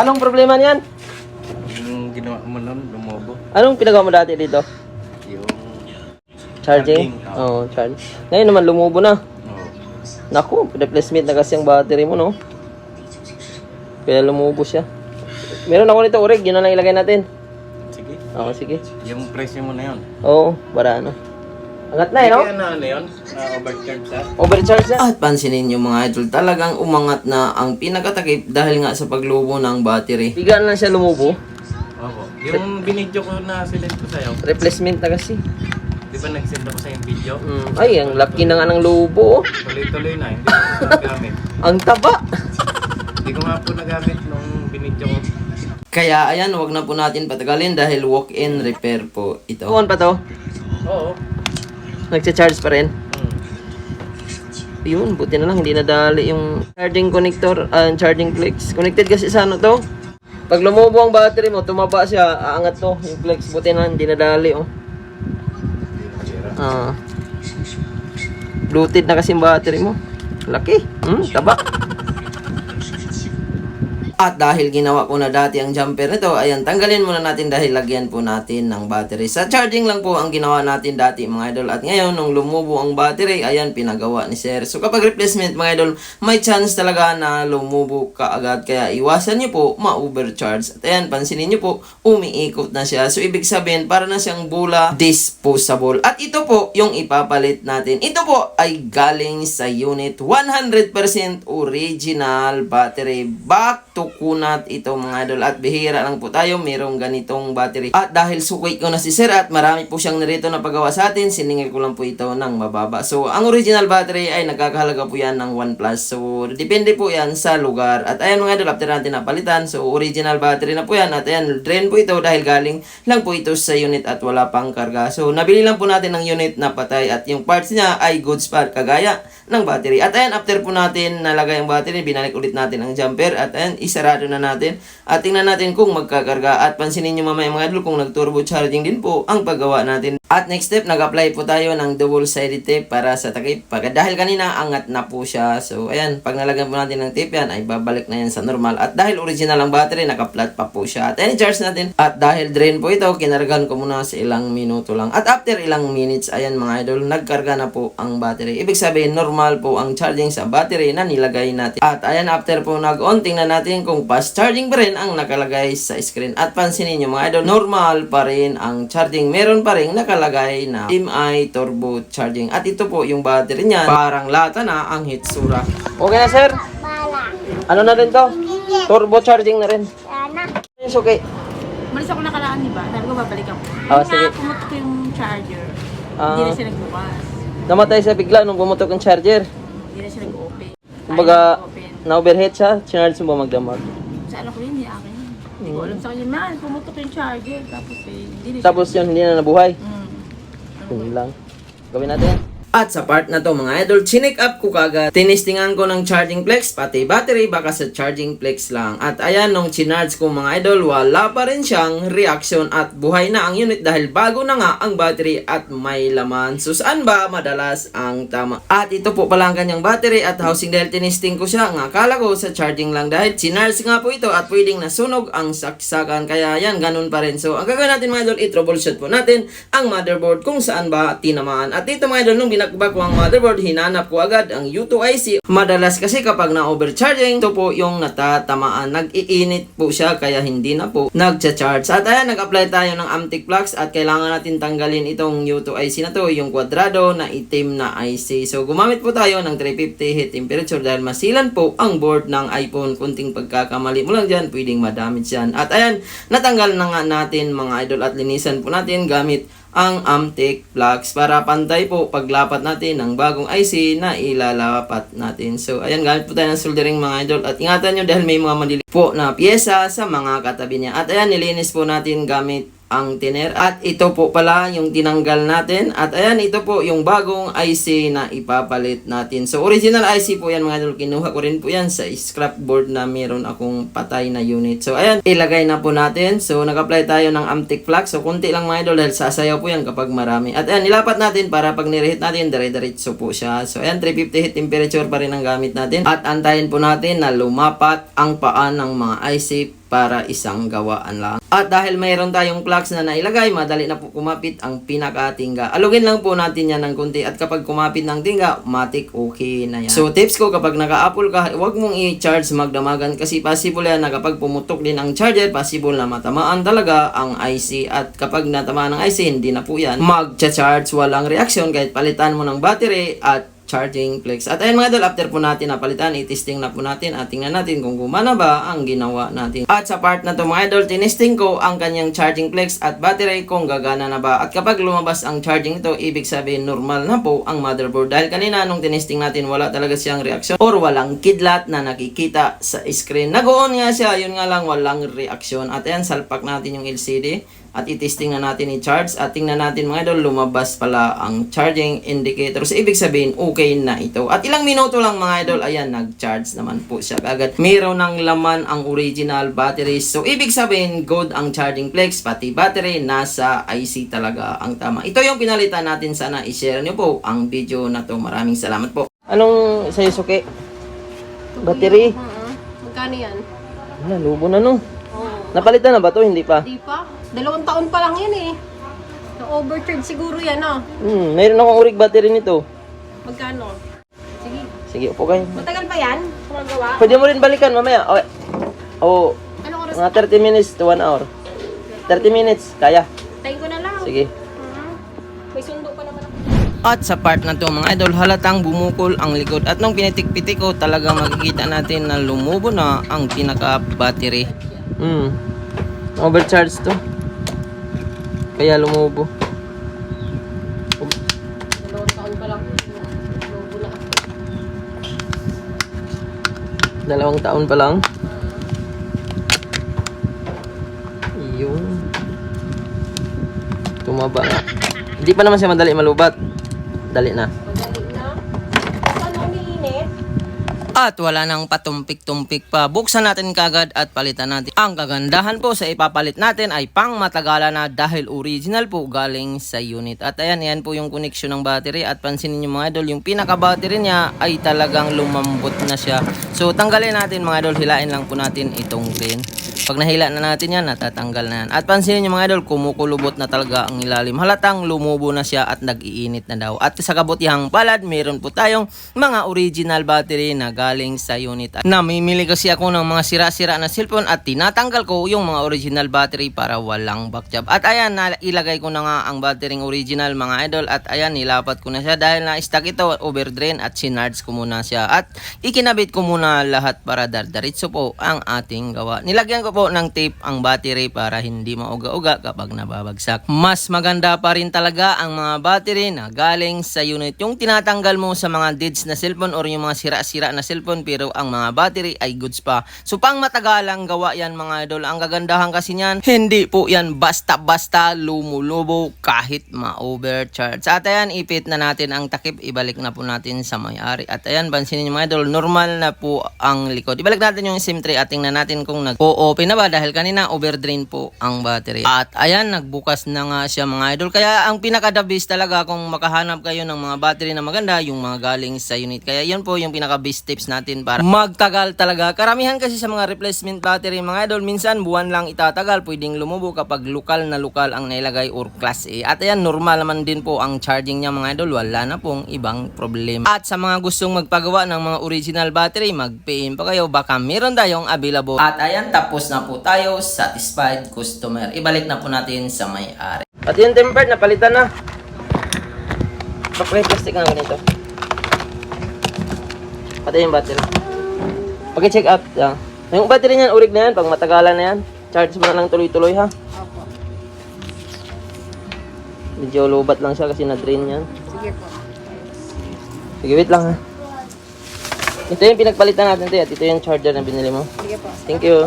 Anong problema niyan? Yung ginawa mo nun, lumobo. Anong pinagawa mo dati dito? Yung... Charging? Charging, Oo, oh, charge. Ngayon naman lumubo na. Oh. Naku, replacement na kasi ang battery mo, no? Kaya lumubo siya. Meron ako nito, Oreg. Yun na lang ilagay natin. Sige. Oo, sige. Yung presyo mo na yun. Oo, para ano. Angat na eh, no? Kaya na ano yun? Na-overcharge sa? Overcharge na. At pansinin nyo mga idol, talagang umangat na ang pinakatakip dahil nga sa paglubo ng battery. Bigyan lang siya lumubo. Opo. Yung binidyo ko na sinend ko sa'yo, Replacement na kasi. di ba nag-send ako sa'yo yung video? Mm, ay, ang laki na nga ng lubo. oh. Tuloy-tuloy na, hindi ko nagamit. Ang taba. Hindi ko nga po nagamit nung binidyo ko. Kaya ayan, wag na po natin patagalin dahil walk-in repair po ito. On pa to? Oo. Nagcha-charge pa rin? Yun, buti na lang hindi nadali yung charging connector, ah, charging flex. Connected kasi sa ano to. Pag lumubo ang battery mo, tumaba siya, aangat to, yung flex. Buti na hindi nadali, oh. Ah. Bluetooth na kasi yung battery mo. Laki. Hmm, taba. At dahil ginawa ko na dati ang jumper nito, ayan, tanggalin muna natin dahil lagyan po natin ng battery. Sa charging lang po ang ginawa natin dati mga idol. At ngayon, nung lumubo ang battery, ayan, pinagawa ni Sir. So kapag replacement mga idol, may chance talaga na lumubo ka agad. Kaya iwasan nyo po ma-overcharge. At ayan, pansinin nyo po, umiikot na siya. So ibig sabihin, para na siyang bula disposable. At ito po yung ipapalit natin. Ito po ay galing sa unit 100% original battery. Back to kunat ito mga idol. At bihira lang po tayo, mayroong ganitong battery. At dahil sukwit ko na si Sir at marami po siyang narito na pagawa sa atin, siningil ko lang po ito ng mababa. So, ang original battery ay nagkakahalaga po yan ng 1 plus. So, depende po yan sa lugar. At ayan mga idol, after natin napalitan, so original battery na po yan. At ayan, drain po ito dahil galing lang po ito sa unit at wala pang karga. So, nabili lang po natin ng unit na patay at yung parts niya ay goods pa kagaya ng battery. At ayan, after po natin nalagay ang battery, binalik ulit natin ang jumper at ayan, isarado na natin. At tingnan natin kung magkakarga. At pansinin nyo mamaya mga idol kung nag-turbo charging din po ang paggawa natin. At next step, nag-apply po tayo ng double-sided tape para sa takip. Pag, dahil kanina, angat na po siya. So, ayan, pag nalagyan po natin ng tape yan, ay babalik na yan sa normal. At dahil original ang battery, naka-flat pa po siya. At ayan, charge natin. At dahil drain po ito, kinargan ko muna sa ilang minuto lang. At after ilang minutes, ayan mga idol, nagkarga na po ang battery. Ibig sabihin, normal po ang charging sa battery na nilagay natin. At ayan, after po nag-on, tingnan natin kung fast charging pa rin ang nakalagay sa screen. At pansinin nyo mga idol, normal pa rin ang charging. Meron pa rin nakalagay na MI turbo charging. At ito po yung battery niyan. Parang lata na ang Hitsura. Okay na sir? Bala. Ano na rin to? Turbo charging na rin. Sana. It's okay. Malis ako nakaraan, di ba? Sabi ko babalik ako. Nung sige. pumutok yung charger, Ah. hindi na siya nagbukas. Namatay sa bigla nung bumutok ang charger. Hindi na siya nag-open. Kumbaga. Na-overheat siya, chinarge mo ba magdamag? Sa ano ko yun, hindi akin. Hindi ko alam sa kanya, man, pumutok yung charger. Tapos eh, hindi na. Tapos yun, hindi na nabuhay. Mm. Yun lang. Gawin natin. At sa part na to mga idol, chinek up ko kagad. Tinistingan ko ng charging flex, pati battery, baka sa charging flex lang. At ayan, nung chinarge ko mga idol, wala pa rin siyang reaction at buhay na ang unit dahil bago na nga ang battery at may laman. So saan ba madalas ang tama? At ito po pala ang kanyang battery at housing dahil tinisting ko siya. Nga akala ko sa charging lang dahil chinarge nga po ito at pwedeng nasunog ang saksakan. Kaya yan, ganun pa rin. So ang gagawin natin mga idol, i-troubleshoot po natin ang motherboard kung saan ba tinamaan. At dito mga idol, nung binakbak ko ang motherboard, hinanap ko agad ang U2IC. Madalas kasi kapag na-overcharging, ito po yung natatamaan. Nag-iinit po siya kaya hindi na po nagcha-charge. At ayan, nag-apply tayo ng Amtic Flux at kailangan natin tanggalin itong U2IC na to, yung kwadrado na itim na IC. So gumamit po tayo ng 350 heat temperature dahil masilan po ang board ng iPhone. Kunting pagkakamali mo lang dyan, pwedeng madamage yan. At ayan, natanggal na nga natin mga idol at linisan po natin gamit ang Amtech Flux para pantay po paglapat natin ng bagong IC na ilalapat natin. So, ayan, gamit po tayo ng soldering mga idol. At ingatan nyo dahil may mga maliliit po na pyesa sa mga katabi niya. At ayan, nilinis po natin gamit ang tiner. At ito po pala yung tinanggal natin. At ayan, ito po yung bagong IC na ipapalit natin. So, original IC po yan mga idol. Kinuha ko rin po yan sa scrap board na meron akong patay na unit. So, ayan, ilagay na po natin. So, nag-apply tayo ng Amtech Flux. So, kunti lang mga idol dahil sasayaw po yan kapag marami. At ayan, nilapat natin para pag nirehit natin, dire-diretso po siya. So, ayan, 350 heat temperature pa rin ang gamit natin. At antayin po natin na lumapat ang paan ng mga IC para isang gawaan lang. At dahil mayroon tayong plugs na nailagay, madali na po kumapit ang pinakatingga. Alugin lang po natin yan ng kunti at kapag kumapit ng tingga, matik okay na yan. So tips ko kapag naka-apple ka, huwag mong i-charge magdamagan kasi possible yan na kapag pumutok din ang charger, possible na matamaan talaga ang IC at kapag natamaan ng IC, hindi na po yan mag-charge walang reaksyon kahit palitan mo ng battery at charging flex. At ayun mga idol, after po natin napalitan, i-testing na po natin at tingnan natin kung gumana ba ang ginawa natin. At sa part na to mga idol, tinesting ko ang kanyang charging flex at battery kung gagana na ba. At kapag lumabas ang charging ito, ibig sabihin normal na po ang motherboard. Dahil kanina nung tinesting natin, wala talaga siyang reaksyon or walang kidlat na nakikita sa screen. Nag-on nga siya, yun nga lang walang reaksyon. At ayan, salpak natin yung LCD at i-testing na natin i-charge at tingnan natin mga idol lumabas pala ang charging indicator so ibig sabihin okay na ito at ilang minuto lang mga idol ayan nag-charge naman po siya agad mayroon ng laman ang original battery so ibig sabihin good ang charging flex pati battery nasa IC talaga ang tama ito yung pinalitan natin sana i-share nyo po ang video na to maraming salamat po anong sa'yo suki? battery? Oo. Magkano yan? Wala, lubo na no. Napalitan na ba to? hindi pa? Di pa? Dalawang taon pa lang yan eh. Na-overcharge siguro yan ah. Hmm, mayroon akong urig battery nito Magkano? Sige. sige upo kayo Matagal pa yan? Kumagawa? Pwede mo rin balikan mamaya. Okay. Ano oras? mga 30 minutes to 1 hour. 30 minutes. Kaya. Tayo ko na lang. Sige. Mhm. May sundo pa naman ako. At sa part na to mga idol, halatang bumukol ang likod. At nung pinitik-pitik ko, talagang makikita natin na lumubo na ang pinaka-battery. Hmm. Overcharge to. Kaya lumubo. Dalawang taon pa lang. Lobo na. Dalawang taon pa lang. Yung tumaba na. Hindi pa naman siya madali malubat. Dali na. Madali At wala nang patumpik-tumpik pa. Buksan natin kagad at palitan natin. Ang kagandahan po sa ipapalit natin ay pang matagalan na dahil original po galing sa unit. At ayan, yan po yung connection ng battery. At pansinin nyo mga idol, yung pinaka-battery niya ay talagang lumambot na siya. So tanggalin natin mga idol, hilain lang po natin itong green. Pag nahila na natin yan, natatanggal na yan. At pansinin nyo mga idol, kumukulubot na talaga ang ilalim. Halatang lumubo na siya at nag-iinit na daw. At sa kabutihang palad, meron po tayong mga original battery na galing sa unit. Namimili kasi ako ng mga sira-sira na cellphone at tinatanggal ko yung mga original battery para walang backjab. At ayan, ilagay ko na nga ang battery original mga idol. At ayan, nilapat ko na siya dahil na-stack ito overdrain at sinarge ko muna siya. At ikinabit ko muna lahat para dardaritso po ang ating gawa. Nilagyan ko po ng tape ang battery para hindi mauga-uga kapag nababagsak. Mas maganda pa rin talaga ang mga battery na galing sa unit. Yung tinatanggal mo sa mga deads na cellphone or yung mga sira-sira na cellphone pero ang mga battery ay goods pa. So pang matagalang gawa yan mga idol. Ang kagandahan kasi niyan, hindi po yan basta-basta lumulubo kahit ma-overcharge. At ayan, ipit na natin ang takip. Ibalik na po natin sa may-ari. At ayan, pansinin nyo mga idol, normal na po ang likod. Ibalik natin yung SIM tray at tingnan natin kung nag-o-open na ba dahil kanina overdrain po ang battery. At ayan, nagbukas na nga siya mga idol. Kaya ang pinaka-the talaga kung makahanap kayo ng mga battery na maganda, yung mga galing sa unit. Kaya yun po yung pinaka-best tips natin para magtagal talaga. Karamihan kasi sa mga replacement battery mga idol, minsan buwan lang itatagal. Pwedeng lumubo kapag lokal na lokal ang nailagay or class A. At ayan, normal naman din po ang charging niya mga idol. Wala na pong ibang problema. At sa mga gustong magpagawa ng mga original battery, mag-PM pa kayo. Baka meron tayong available. At ayan, tapos na po tayo. Satisfied customer. Ibalik na po natin sa may-ari. At yung tempered, napalitan na. Pakulay plastic nga ganito. Pati yung battery. Pag-check out lang. Yung battery niyan, urig na yan. Pag matagalan na yan, charge mo na lang tuloy-tuloy ha. Opo. Medyo lobat lang siya kasi na-drain yan. Sige po. Sige, wait lang ha. Ito yung pinagpalitan natin ito. At ito yung charger na binili mo. Sige po. Thank you.